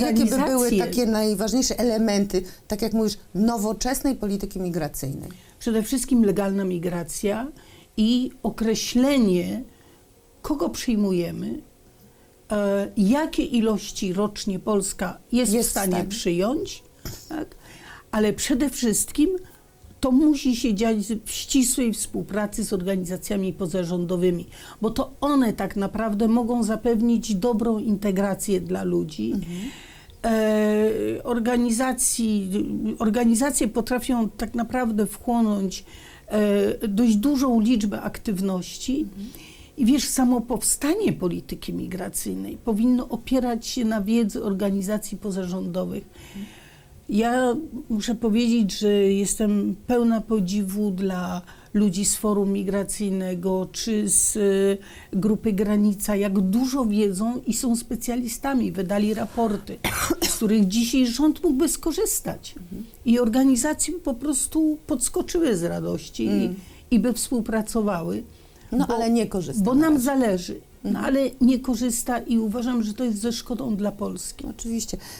Jakie by były takie najważniejsze elementy, tak jak mówisz, nowoczesnej polityki migracyjnej? Przede wszystkim legalna migracja i określenie, kogo przyjmujemy, e, jakie ilości rocznie Polska jest, Jest w stanie stanie. przyjąć, tak? ale przede wszystkim to musi się dziać w ścisłej współpracy z organizacjami pozarządowymi, bo to one tak naprawdę mogą zapewnić dobrą integrację dla ludzi. E, organizacji, organizacje potrafią tak naprawdę wchłonąć e, dość dużą liczbę aktywności. I wiesz, samo powstanie polityki migracyjnej powinno opierać się na wiedzy organizacji pozarządowych. Ja muszę powiedzieć, że jestem pełna podziwu dla ludzi z Forum Migracyjnego czy z e, grupy Granica, jak dużo wiedzą i są specjalistami. Wydali raporty, z których dzisiaj rząd mógłby skorzystać. I organizacje po prostu podskoczyły z radości i, i by współpracowały. No Bo- ale nie korzysta. Bo na nam zależy, no, ale nie korzysta i uważam, że to jest ze szkodą dla Polski. Oczywiście.